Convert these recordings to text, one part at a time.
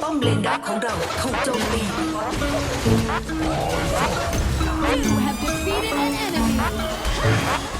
ป้อมเลนดักของเราถูกโจมตี You have defeated an enemy. Enemy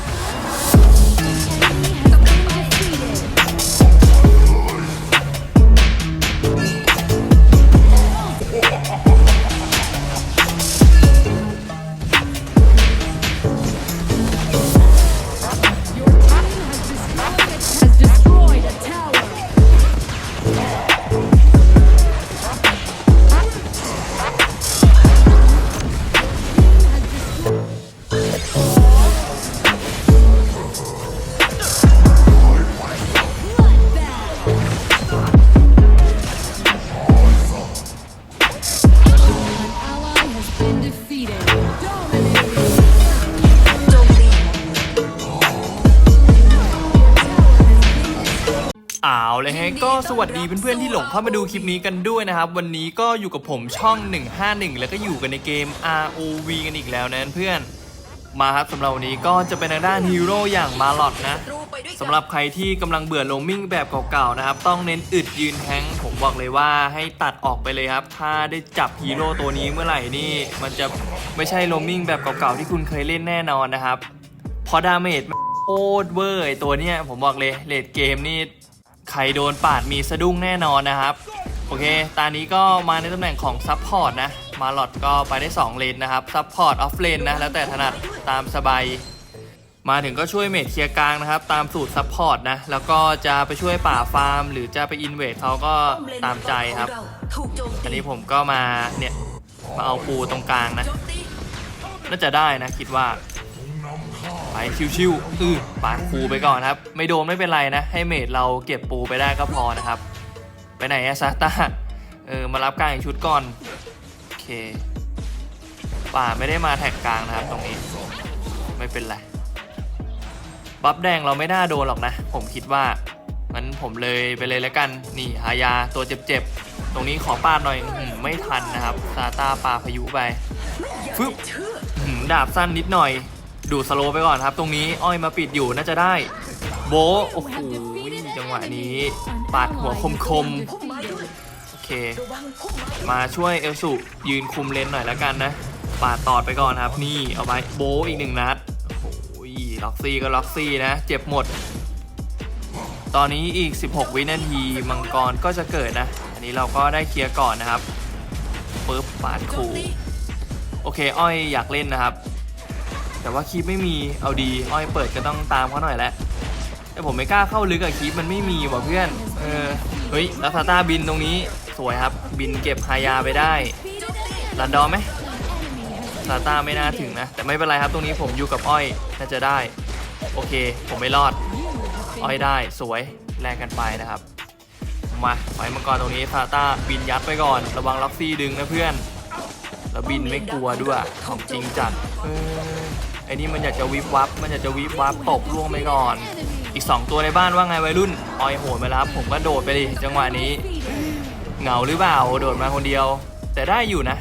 าวเลยฮะก็สวัสดีเพื่อนๆที่หลงเข้ามาดูคลิปนี้กันด้วยนะครับ วันนี้ก็อยู่กับผมช่อง 151 แล้วก็อยู่กันในเกม ROV กันอีกแล้วนะเพื่อนมาครับสำหรับวันนี้ก็จะเป็นทางด้านฮีโร่อย่างมาลอดนะสำหรับใครที่กำลังเบื่อโรมมิ่งแบบเก่าๆนะครับ ต้องเน้นอึดยืนแทงผมบอกเลยว่าให้ตัดออกไปเลยครับ ถ้าได้จับฮีโร่ตัวนี้เมื่อไหร่นี่ มันจะไม่ใช่โรมมิ่งแบบเก่าๆที่คุณเคยเล่นแน่นอนนะครับพอดาเมจโคตรเวอร์ตัวเนี้ยผมบอกเลยเลดเกมนี่ ใครโดนปาดมีสะดุ้งแน่นอนนะครับ โอเคตอนนี้ก็มาในตำแหน่งของซับพอร์ตนะ มาหลอดก็ไปได้ 2 เลนนะครับซับพอร์ตออฟเลนนะ แล้วแต่ถนัดตามสบาย มาถึงก็ช่วยเมดเคลียร์กลางนะครับ ตามสูตรซับพอร์ตนะ แล้วก็จะไปช่วยป่าฟาร์ม หรือจะไปอินเวดเขาก็ตามใจครับ อันนี้ผมก็มาเนี่ย มาเอาปูตรงกลางนะ น่าจะได้นะคิดว่า ไปชิวๆอือปาดปูไปก่อนครับ ไม่โดนไม่เป็นไรนะ ให้เมดเราเก็บปูไปได้ก็พอนะครับ ไปไหนอะซาต้าเออมารับกลางอีกชุดก่อน โอเค ป่าไม่ได้มาแท็กกลางนะครับตรงนี้ ไม่เป็นไร บัฟแดงเราไม่น่าโดนหรอกนะ ผมคิดว่ามันผมเลยไปเลยแล้วกัน นี่หายาตัวเจ็บๆ ตรงนี้ขอปาดหน่อยอื้อหือไม่ทันนะครับ ซาต้าปาพายุไปฟึบหืมดาบสั้นนิดหน่อย ดูสโลไปก่อนครับ ตรงนี้อ้อยมาปิดอยู่น่าจะได้ โบะโอ้โหจังหวะนี้ปาดหัวคมคมพุ่มไม้ด้วยๆโอเค มาช่วยเอลสุยืนคุมเลนหน่อยแล้วกันนะ ปาดตอดไปก่อนครับ นี่เอาไปโบะอีกหนึ่งนัดโอ้โหล็อกซี่ก็ล็อกซี่นะ เจ็บหมด ตอนนี้อีก 16 วินาทีมังกรก็จะเกิดนะ อันนี้เราก็ได้เคลียร์ก่อนนะครับปึ๊บปาดโจมขู่โอเค อ้อยอยากเล่นนะครับ แต่ว่าคีปไม่มีเอาดีอ้อยเปิดก็ต้องตามเขาหน่อยแหละแต่ผมไม่กล้าเข้าลึกอะคีปมันไม่มีว่ะเพื่อนเออเฮ้ยล้วซาต้าบินตรงนี้สวยครับ บินเก็บฮายาไปได้รันดอมไหมซาต้าไม่น่าถึงนะ แต่ไม่เป็นไรครับตรงนี้ผมอยู่กับอ้อยน่าจะได้ โอเค ผมไม่รอด อ้อยได้สวยแลกกันไปนะครับ มาไฟมังกรตรงนี้ซาต้าบินยัดไปก่อน ระวังล็อกซี่ดึงนะเพื่อน แล้วบินไม่กลัวด้วยของจริงจัดเออ อ้นี่มันอยากจะวิบวับ มันอยากจะวิบวับตบล่วงไปก่อน อีก 2 ตัวในบ้านว่าไงวัยรุ่นออยโหดไปแล้วครับผมก็โดดไปดิจังหวะนี้ เหงาหรือเปล่าโดดมาคนเดียว แต่ได้อยู่นะ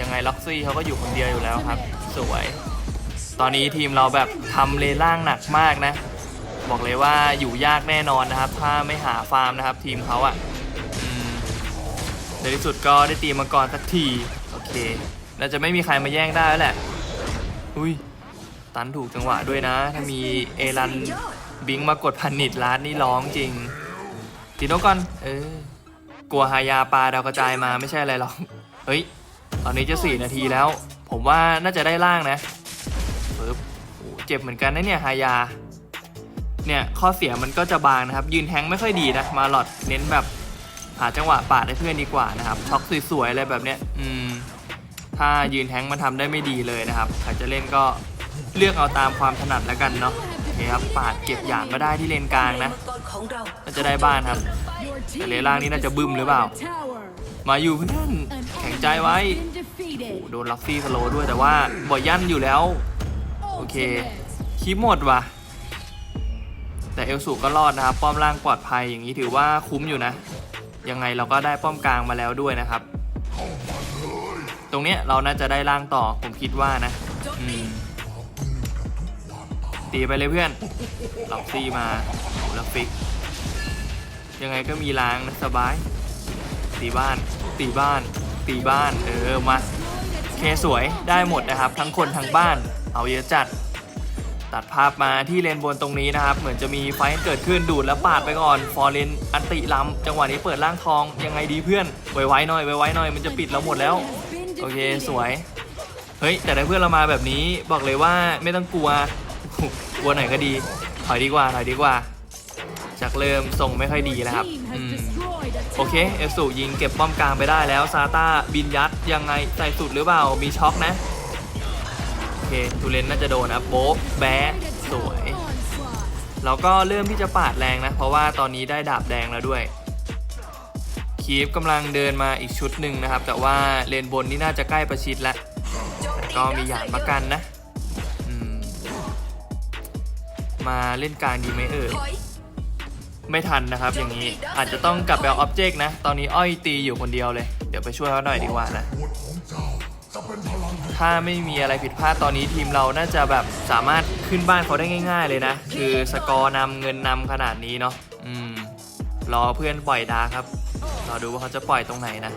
ยังไงล็อกซี่เขาก็อยู่คนเดียวอยู่แล้วครับ สวย ตอนนี้ทีมเราแบบทำเลล่างหนักมากนะ บอกเลยว่าอยู่ยากแน่นอนนะครับ ถ้าไม่หาฟาร์มนะครับ ทีมเขาอะอืมในที่สุดก็ได้ตีมังกรสักที โอเคน่าจะไม่มีใครมาแย่งได้แล้วแหละ อุ้ย ตันถูกจังหวะด้วยนะ ถ้ามีเอรันบิงมากดพันนิดลาดนี่ร้องจริงตีโนก่อน เออกลัวหายาปลาดาวกระจายมาไม่ใช่อะไรหรอก เฮ้ย ตอนนี้จะสี่นาทีแล้ว ผมว่าน่าจะได้ล่างนะปึ๊บโอ้เจ็บเหมือนกันนะเนี่ยหายา เนี่ยข้อเสียมันก็จะบางนะครับ ยืนแทงไม่ค่อยดีนะ มาหลอดเน้นแบบหาจังหวะปาดให้เพื่อนดีกว่านะครับ ช็อกสวยๆอะไรแบบเนี้ย อืม ถ้ายืนแทงมันทำได้ไม่ดีเลยนะครับใครจะเล่นก็ เลือกเอาตามความถนัดแล้วกันเนาะโอเคครับปาดเก็บอย่างก็ได้ที่เลนกลางนะมัน่าจะได้บ้านครับแต่เลนล่างนี่น่าจะบึ้มหรือเปล่า มาอยู่เพื่อนแข็งใจไว้โอ้โดนล็อกซี่สโลด้วยแต่ว่าบ่อยยั่นอยู่แล้ว โอเคคีบหมดว่ะ แต่เอลสูก็รอดนะครับ ป้อมล่างปลอดภัยอย่างนี้ถือว่าคุ้มอยู่นะ ยังไงเราก็ได้ป้อมกลางมาแล้วด้วยนะครับ ตรงเนี้ยเราน่าจะได้ล่างต่อผมคิดว่านะอืม ตีไปเลยเพื่อนล็อกซี่มาโหแล้วฟิก ยังไงก็มีล้างนะสบาย ตีบ้าน ตีบ้าน ตีบ้าน เออ มา เคสวย ได้หมดนะครับ ทั้งคนทั้งบ้าน เอาเยอะจัด ตัดภาพมาที่เลนบนตรงนี้นะครับ เหมือนจะมีไฟเกิดขึ้นดูดแล้วปาดไปก่อน ฟอร์เรนอันติล้ำจังหวะนี้เปิดร่างทอง ยังไงดีเพื่อน ไวๆหน่อย ไวๆหน่อย มันจะปิดเราหมดแล้ว โอเค สวย เฮ้ย แต่ถ้เพื่อนเรามาแบบนี้ บอกเลยว่าไม่ต้องกลัว กลัวหน่อยก็ดี ถอยดีกว่า ถอยดีกว่า จากเริ่มส่งไม่ค่อยดีแล้วครับอืมโอเค เอลสูยิงเก็บป้อมกลางไปได้แล้ว ซาต้าบินยัดยังไงใส่สุดหรือเปล่า มีช็อกนะ โอเคทูเลนน่าจะโดนนะโบ๊ะแบะสวย Onslaught. เราก็เริ่มที่จะปาดแรงนะ เพราะว่าตอนนี้ได้ดาบแดงแล้วด้วยคีฟกำลังเดินมาอีกชุดหนึ่งนะครับ แต่ว่าเลนบนนี่น่าจะใกล้ประชิดแล้วแต่ก็มีหยาดประกันนะ มาเล่นกลางดีไหมเอ่ยถอยไม่ทันนะครับอย่างนี้อาจจะต้องกลับไปเอาอ็อบเจกต์นะ ตอนนี้อ้อยตีอยู่คนเดียวเลย เดี๋ยวไปช่วยเขาหน่อยดีกว่านะ ถ้าไม่มีอะไรผิดพลาดตอนนี้ทีมเราน่าจะแบบสามารถขึ้นบ้านเขาได้ง่าย ๆ เลยนะ คือสกอร์นำเงินนำขนาดนี้เนาะอืมรอเพื่อนปล่อยดาร์คครับรอดูว่าเขาจะปล่อยตรงไหนนะ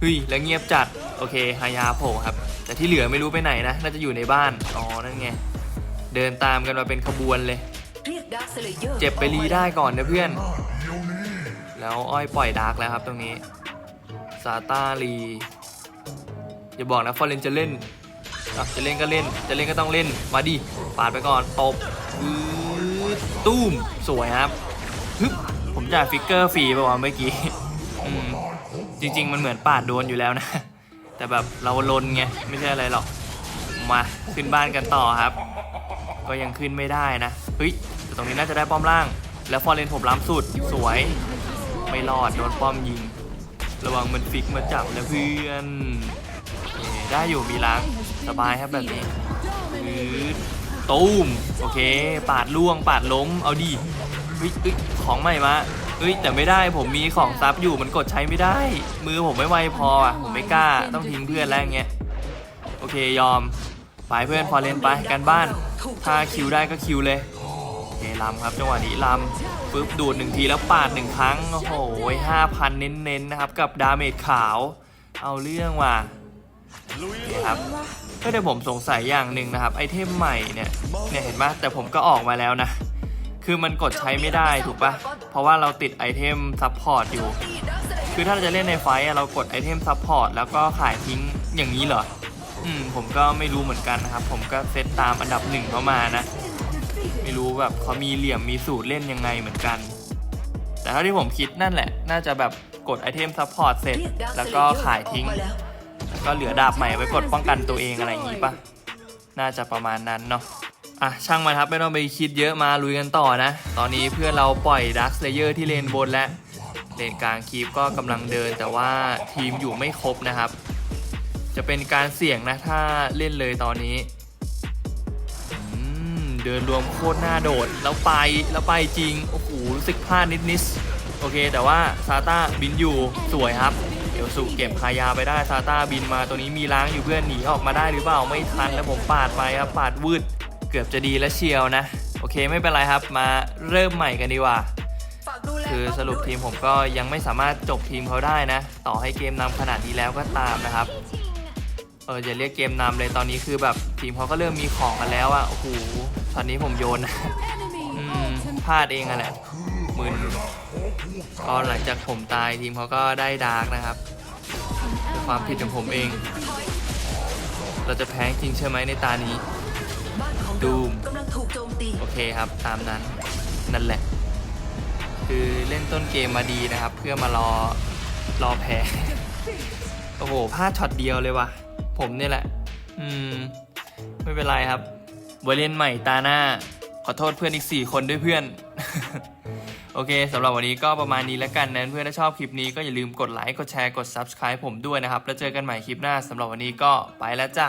เฮ้ยแล้วเงียบจัดโอเคฮายาโผล่ครับ แต่ที่เหลือไม่รู้ไปไหนนะ น่าจะอยู่ในบ้าน อ๋อ นั่นไง เดินตามกันมาเป็นขบวนเลยเรียกดาร์คสเลเยอร์เจ็บไปรีได้ก่อนนะเพื่อน แล้วอ้อยปล่อยดาร์กแล้วครับตรงนี้ซาตารีอย่าบอกนะฟอร์เรนจะเล่นอะจะเล่นก็เล่น จะเล่นก็ต้องเล่น มาดิ ปาดไปก่อนตบอื้อตุ้ม สวยครับฮึบผมจ่ายฟิกเกอร์ฟรีไปว่าเมื่อกี้อืมจริง ๆ มันเหมือนปาดโดนอยู่แล้วนะ แต่แบบเราลนไง ไม่ใช่อะไรหรอก มา ขึ้นบ้านกันต่อครับ ก็ยังขึ้นไม่ได้นะ เฮ้ย แต่ตรงนี้น่าจะได้ป้อมล่าง แล้วฟอร์เรนผมล้ำสุด สวย ไม่รอด โดนป้อมยิง ระวังมันฟิกมาจับนะเพื่อนโอเคได้อยู่มีล้างสบายครับแบบนี้ตูมโอเค ปาดล่วง ปาดล้ม เอาดีเฮ้ยของใหม่มาเฮ้ยแต่ไม่ได้ผมมีของซับอยู่มันกดใช้ไม่ได้ มือผมไม่ไวพออะผมไม่กล้าต้องทิ้งเพื่อนแล้วอย่างเงี้ยโอเคยอม ไปเพื่อนฟอร์เรนไปกันบ้าน ถ้าคิวได้ก็คิวเลยโอเคลำครับจังหวะนี้ลำปึ๊บดูดหนึ่งทีแล้วปาดหนึ่งครั้ง โอ้โหห้าพันเน้นๆนะครับ กับดาเมจขาว เอาเรื่องว่ะนี่ครับก็เดี๋ยวผมสงสัยอย่างหนึ่งนะครับ ไอเทมใหม่เนี่ยเนี่ยเห็นปะแต่ผมก็ออกมาแล้วนะ คือมันกดใช้ไม่ได้ถูกปะเพราะว่าเราติดไอเทมซัพพอร์ตอยู่ คือถ้าเราจะเล่นในไฟเรากดไอเทมซัพพอร์ตแล้วก็ขายทิ้งอย่างนี้เหรอ อืมผมก็ไม่รู้เหมือนกันนะครับ ผมก็เซตตามอันดับหนึ่งเขามานะ ไม่รู้แบบเขามีเหลี่ยมมีสูตรเล่นยังไงเหมือนกัน แต่เท่าที่ผมคิดนั่นแหละ น่าจะแบบกดไอเทมซัพพอร์ตเสร็จ แล้วก็ขายทิ้ง แล้วก็เหลือดาบใหม่ไว้กดป้องกันตัวเองอะไรอย่างงี้ปะน่าจะประมาณนั้นเนาะอะช่างมันครับไม่ต้องไปคิดเยอะมาลุยกันต่อนะ ตอนนี้เพื่อนเราปล่อยดักสเลเยอร์ที่เลนบนแล้วเลนกลางคีปก็กำลังเดินแต่ว่าทีมอยู่ไม่ครบนะครับ จะเป็นการเสี่ยงนะถ้าเล่นเลยตอนนี้เดินรวมโคตรหน้าโดด แล้วไปแล้วไปจริง โอ้โหรู้สึกพลาดนิดนิดโอเค แต่ว่าซาต้าบินอยู่สวยครับ เดี๋ยวสุเก็บคายาไปได้ซาต้าบินมาตัวนี้มีล้างอยู่เพื่อนหนีออกมาได้หรือเปล่าไม่ทันแล้วผมปาดไปครับปาดวืดเกือบจะดีแล้วเชียวนะ โอเคไม่เป็นไรครับมาเริ่มใหม่กันดีกว่าคือสรุปทีมผมก็ยังไม่สามารถจบทีมเขาได้นะ ต่อให้เกมนำขนาดนี้แล้วก็ตามนะครับ เอออย่าเรียกเกมนำเลยตอนนี้คือแบบทีมเขาก็เริ่มมีของกันแล้วอะโอ้โหตอนนี้ผมโยนนะ Enemy อืม ultimate. พลาดเองอะแหละมึนก็หลังจากผมตายทีมเขาก็ได้ดาร์กนะครับ An ความ ally ผิดของผมเองถอยเราจะแพ้จริงใช่ไหมในตานี้บ้านของดูเรามกำลังถูกโจมตีโอเคครับตามนั้นนั่นแหละ คือเล่นต้นเกมมาดีนะครับ เพื่อมารอรอแพ้โอ้โหพลาดช็อตเดียวเลยว่ะ ผมเนี่ยแหละ อืม ไม่เป็นไรครับไว้เล่นใหม่ตาหน้า ขอโทษเพื่อนอีก 4 คนด้วยเพื่อน โอเคสำหรับวันนี้ก็ประมาณนี้แล้วกันนะเพื่อนถ้าชอบคลิปนี้ก็อย่าลืมกดไลค์ กดแชร์ กด Subscribe ผมด้วยนะครับ แล้วเจอกันใหม่คลิปหน้าสำหรับวันนี้ก็ไปแล้วจ้ะ